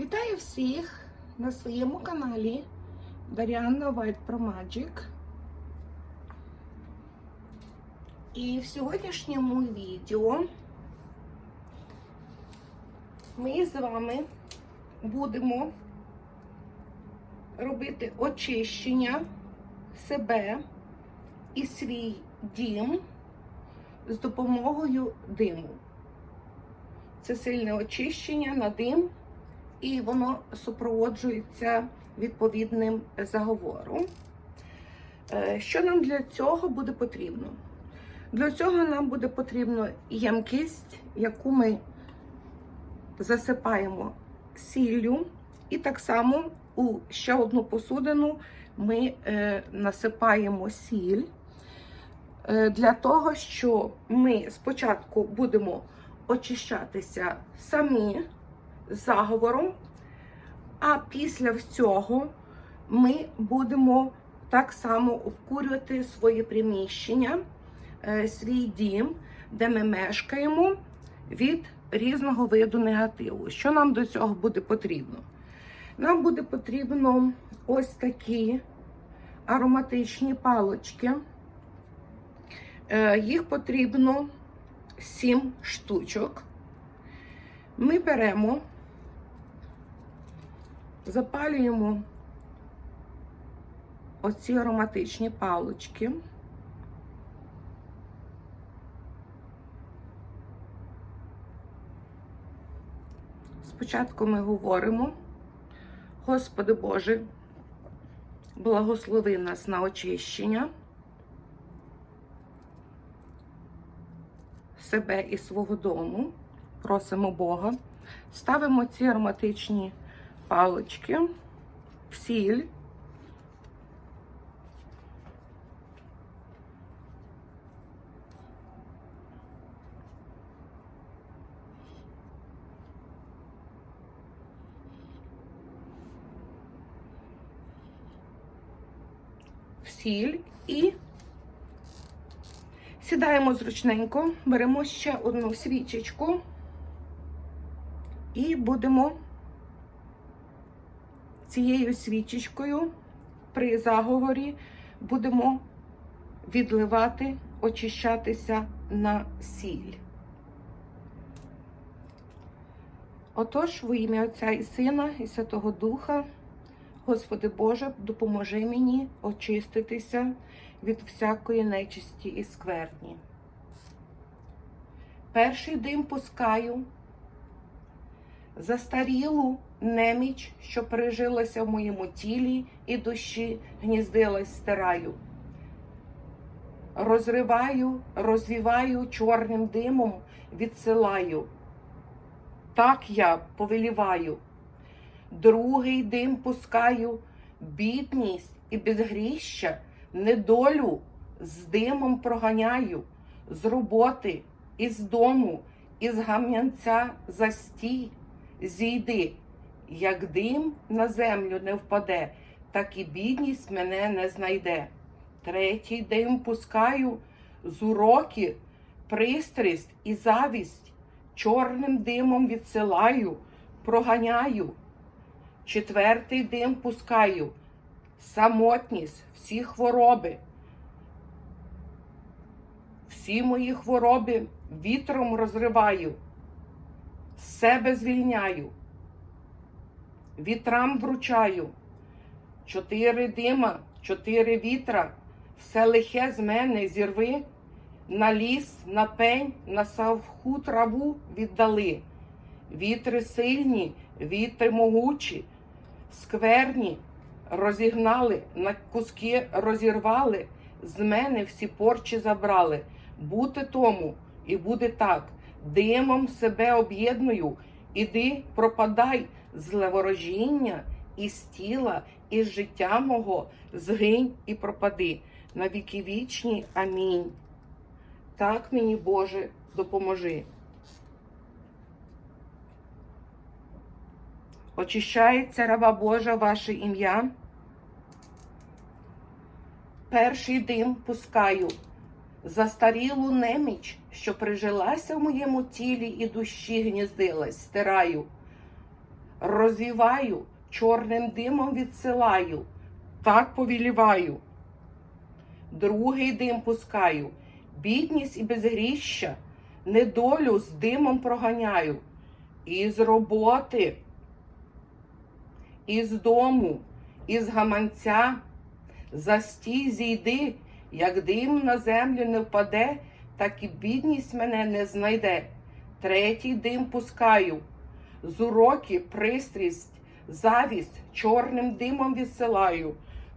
Вітаю всіх на своєму каналі Даріанна White Pro Magic. І в сьогоднішньому відео ми з вами будемо робити очищення себе і свій дім з допомогою диму. Це сильне очищення на дим, і воно супроводжується відповідним заговором. Е, Що нам для цього буде потрібно? Для цього нам буде потрібно ємкість, яку ми засипаємо сіллю, і так само у ще одну посудину ми е, насипаємо сіль е, для того, що ми спочатку будемо очищатися самі заговором, а після цього ми будемо так само обкурювати своє приміщення, е, свій дім, де ми мешкаємо від різного виду негативу. Що нам до цього буде потрібно? Нам буде потрібно ось такі ароматичні палочки. Е, Їх потрібно 7 штучок. Ми беремо, запалюємо оці ароматичні палочки. Спочатку ми говоримо, Господи Боже, благослови нас на очищення себе і свого дому. Просимо Бога. Ставимо ці ароматичні палочки сіль і сідаємо зручненько, беремо ще одну свічечку і будемо цією свічечкою при заговорі будемо відливати, очищатися на сіль. Отож, во ім'я Отця і Сина, і Святого Духа. Господи Боже, допоможи мені очиститися від всякої нечисті і скверні. Перший дим пускаю, застарілу неміч, що пережилася в моєму тілі і душі, гніздилась, стираю. Розриваю, розвіваю чорним димом, відсилаю. Так я повеліваю. Другий дим пускаю, бідність і безгріща, недолю з димом проганяю, з роботи, із дому, із гам'янця застій, зійди, як дим на землю не впаде, так і бідність мене не знайде. Третій дим пускаю з уроки, пристрість і завість, чорним димом відсилаю, проганяю. Четвертий дим пускаю, самотність, всі хвороби. Всі мої хвороби вітром розриваю, себе звільняю, вітрам вручаю. Чотири дима, чотири вітра, все лихе з мене зірви, на ліс, на пень, на савху траву віддали. Вітри сильні, вітри могучі, скверні, розігнали, на куски розірвали, з мене всі порчі забрали. Бути тому і буде так. Димом себе об'єдную, іди, пропадай з леворожіння, із тіла, із життя мого, згинь і пропади. На віки вічні. Амінь. Так мені, Боже, допоможи. Очищається раба Божа ваше ім'я. Перший дим пускаю, застарілу неміч, що прижилася в моєму тілі і душі гніздилась, стираю. Розвіваю, чорним димом відсилаю, так повіліваю. Другий дим пускаю, бідність і безгріща, недолю з димом проганяю, із роботи, із дому, із гаманця, за стій зійди, як дим на землю не впаде, так і бідність мене не знайде. Третій дим пускаю, з уроки пристрість, завість чорним димом відсилаю,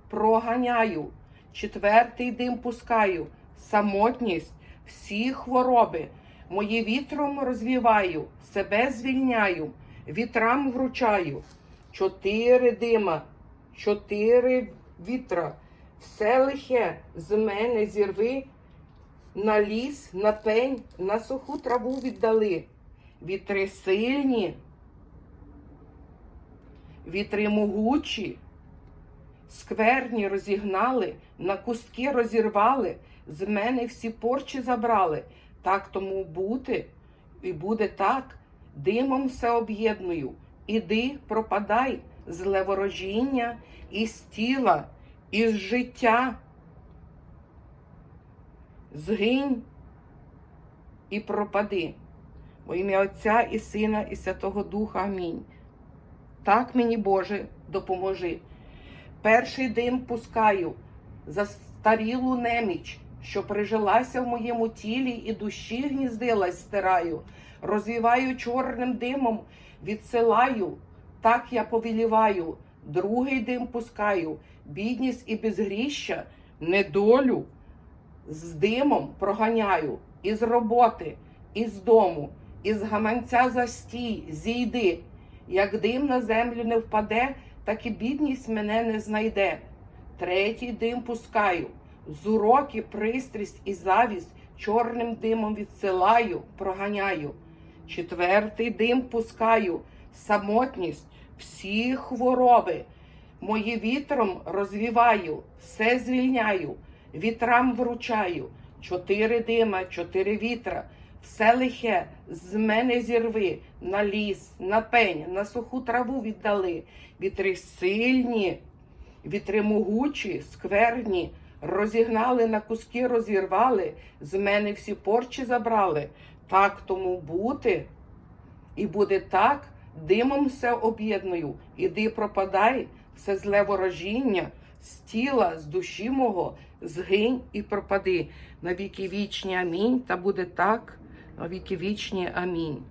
проганяю. Четвертий дим пускаю, самотність, всі хвороби. Мої вітром розвіваю, себе звільняю, вітрам вручаю. Чотири дима, чотири вітра, все лихе з мене зірви, на ліс, на пень, на суху траву віддали. Вітри сильні, вітри могучі, скверні розігнали, на кустки розірвали, з мене всі порчі забрали. Так тому бути, і буде так, димом все об'єдную. Іди, пропадай з леворожіння, із тіла, із життя. Згинь і пропади. Во ім'я Отця і Сина, і Святого Духа. Амінь. Так мені, Боже, допоможи. Перший дим пускаю, застарілу неміч, що прижилася в моєму тілі і душі гніздилась, стираю, розвіваю чорним димом, відсилаю, так я повіліваю, другий дим пускаю, бідність і безгріща, недолю з димом проганяю, із роботи, із дому, із гаманця застій, зійди. Як дим на землю не впаде, так і бідність мене не знайде. Третій дим пускаю, з уроки пристрість і завість чорним димом відсилаю, проганяю. Четвертий дим пускаю, самотність, всі хвороби. Мої вітром розвіваю, все звільняю, вітрам вручаю. Чотири дима, чотири вітра, все лихе з мене зірви, на ліс, на пень, на суху траву віддали. Вітри сильні, вітри могучі, скверні, розігнали на куски, розірвали, з мене всі порчі забрали. Так тому бути, і буде так, димом все об'єдную. Іди пропадай, все зле ворожіння, з тіла, з душі мого, згинь і пропади. На віки вічні амінь. Та буде так, на віки вічні амінь.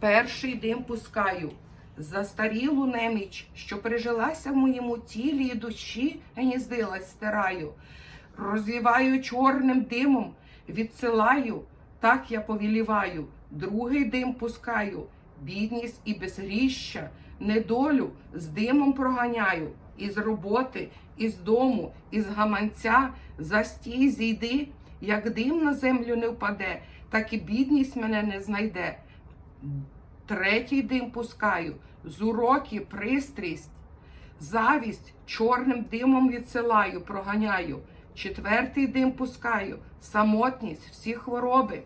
Перший дим пускаю, застарілу неміч, що прижилася в моєму тілі і душі гніздилась, стираю, розвіваю чорним димом, відсилаю, так я повіліваю, другий дим пускаю, бідність і безгріща, недолю з димом проганяю, із роботи, із дому, із гаманця, за стій зійди, як дим на землю не впаде, так і бідність мене не знайде. Третій дим пускаю, з уроки пристрість, завість чорним димом відсилаю, проганяю. Четвертий дим пускаю, самотність, всі хвороби.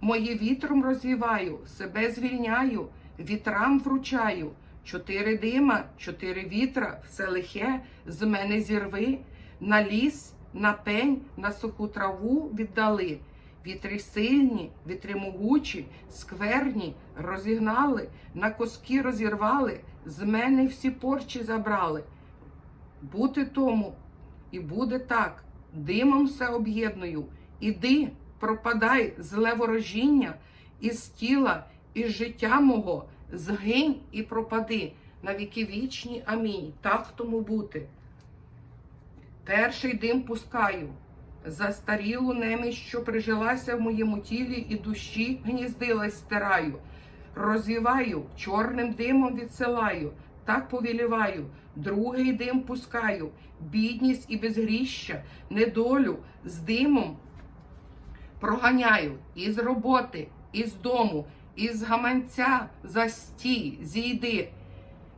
Мої вітром розвіваю, себе звільняю, вітрам вручаю. Чотири дима, чотири вітра, все лихе, з мене зірви, на ліс, на пень, на суху траву віддали. Вітри сильні, вітри могучі, скверні, розігнали, на коски розірвали, з мене всі порчі забрали. Бути тому, і буде так, димом все об'єдную. Іди, пропадай зле ворожіння, із тіла, із життя мого, згинь і пропади на віки вічні. Амінь. Так тому бути. Перший дим пускаю. Застарілу неміч, що прижилася в моєму тілі і душі гніздилась, стираю, розвіваю, чорним димом відсилаю, так повіліваю, другий дим пускаю, бідність і безгріща, недолю з димом проганяю із роботи, із дому, із гаманця за стій, зійди.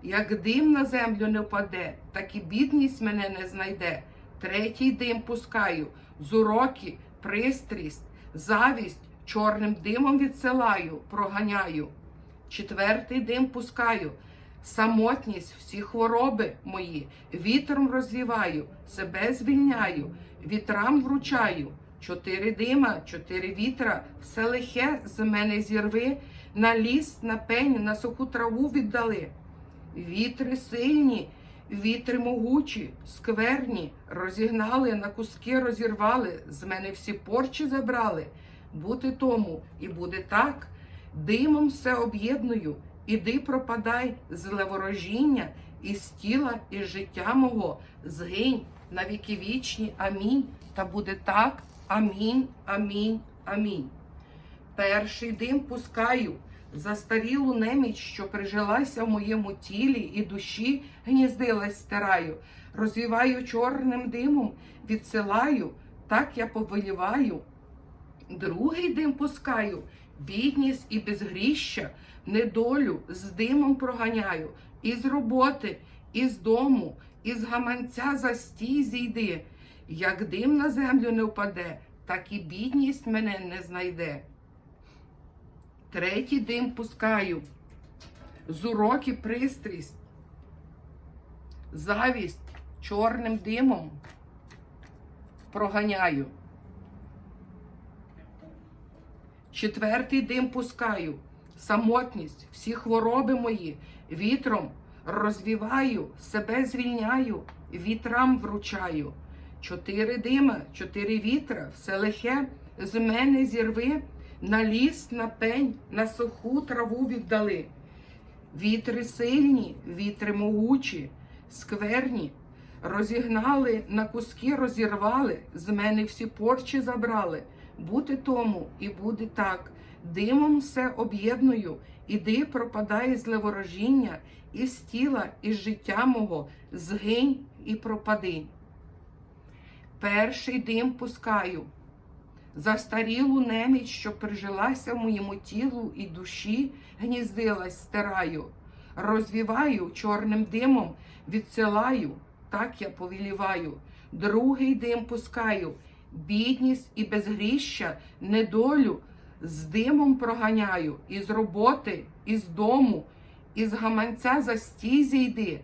Як дим на землю не впаде, так і бідність мене не знайде. Третій дим пускаю, з уроки, пристрість, завість чорним димом відсилаю, проганяю. Четвертий дим пускаю, самотність, всі хвороби мої, вітром розвіваю, себе звільняю, вітрам вручаю. Чотири дима, чотири вітра, все лихе з мене зірви, на ліс, на пень, на суху траву віддали. Вітри сильні, вітри могучі, скверні, розігнали, на куски розірвали, з мене всі порчі забрали. Бути тому, і буде так. Димом все об'єдную, іди пропадай з леворожіння, із тіла, із життя мого, згинь на віки вічні. Амінь. Та буде так. Амінь, амінь, амінь. Перший дим пускаю, застарілу неміч, що прижилася в моєму тілі і душі гніздилась стираю, розвіваю чорним димом, відсилаю, так я повеліваю. Другий дим пускаю, бідність і безгріща, недолю з димом проганяю, із роботи, із дому, із гаманця за стій зійди. Як дим на землю не впаде, так і бідність мене не знайде. Третій дим пускаю, з уроки пристрість, завість чорним димом проганяю. Четвертий дим пускаю, самотність, всі хвороби мої, вітром розвіваю, себе звільняю, вітрам вручаю. Чотири дима, чотири вітра, все лихе з мене зірви, на ліс, на пень, на суху траву віддали. Вітри сильні, вітри могучі, скверні, розігнали, на куски розірвали, з мене всі порчі забрали. Бути тому і буде так. Димом все об'єдную, іди пропадай з леворожіння, із тіла, із життя мого, згинь і пропади. Перший дим пускаю, застарілу неміч, що прижилася в моєму тілу і душі, гніздилась, стираю, розвіваю чорним димом, відсилаю, так я повіліваю. Другий дим пускаю, бідність і безгріща, недолю з димом проганяю, із роботи, із дому, із гаманця за стій зійди.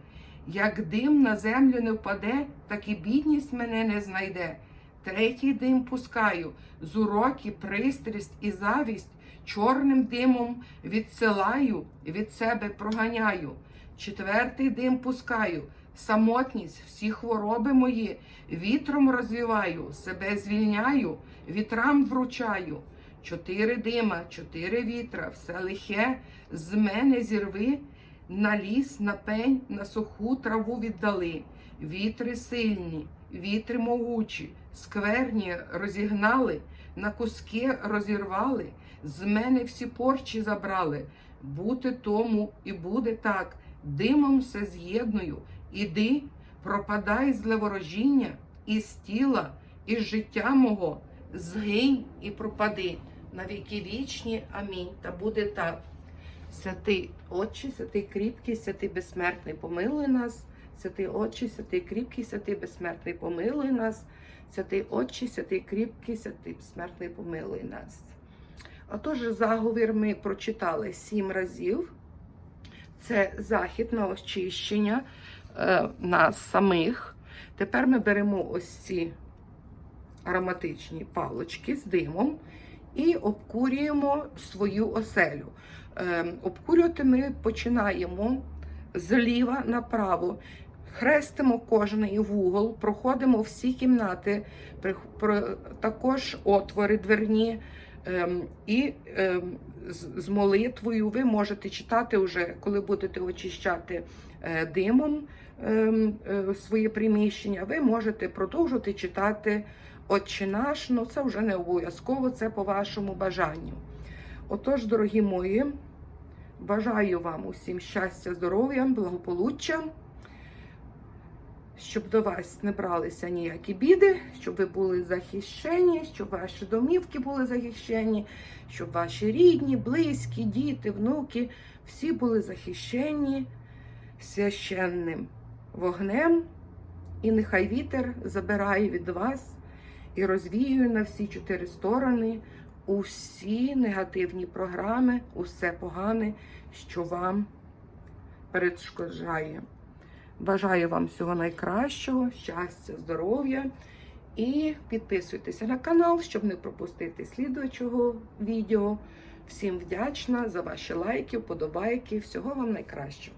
Як дим на землю не впаде, так і бідність мене не знайде. Третій дим пускаю, з уроки, пристрість і завість, чорним димом відсилаю, від себе проганяю. Четвертий дим пускаю, самотність, всі хвороби мої, вітром розвіваю, себе звільняю, вітрам вручаю. Чотири дима, чотири вітра, все лихе, з мене зірви. На ліс, на пень, на суху траву віддали. Вітри сильні, вітри могучі, скверні розігнали, на куски розірвали, з мене всі порчі забрали. Бути тому і буде так, димом все з'єдную. Іди, пропадай з леворожіння, із тіла, із життя мого, згинь і пропади. На віки вічні. Амінь. Та буде так. Святий Отче, святий кріпкий, святий безсмертний, помилуй нас, святий Отче, святий кріпкий, святий безсмертний, помилуй нас, святий Отче, святий кріпкий, святий безсмертний, помилуй нас. Отож, заговір ми прочитали сім разів. Це захід на очищення е, нас самих. Тепер ми беремо ось ці ароматичні палочки з димом і обкурюємо свою оселю. Ем, Обкурювати ми починаємо зліва направо, хрестимо кожний вугол, проходимо всі кімнати, також отвори дверні. ем, І ем, з- молитвою ви можете читати вже, коли будете очищати е, димом ем, е, своє приміщення, ви можете продовжувати читати Отче наш, ну це вже не обов'язково, це по вашому бажанню. Отож, дорогі мої, бажаю вам усім щастя, здоров'я, благополуччя, щоб до вас не бралися ніякі біди, щоб ви були захищені, щоб ваші домівки були захищені, щоб ваші рідні, близькі, діти, внуки всі були захищені священним вогнем, і нехай вітер забирає від вас і розвіює на всі чотири сторони усі негативні програми, усе погане, що вам перешкоджає. Бажаю вам всього найкращого, щастя, здоров'я. І підписуйтеся на канал, щоб не пропустити слідуючого відео. Всім вдячна за ваші лайки, вподобайки. Всього вам найкращого.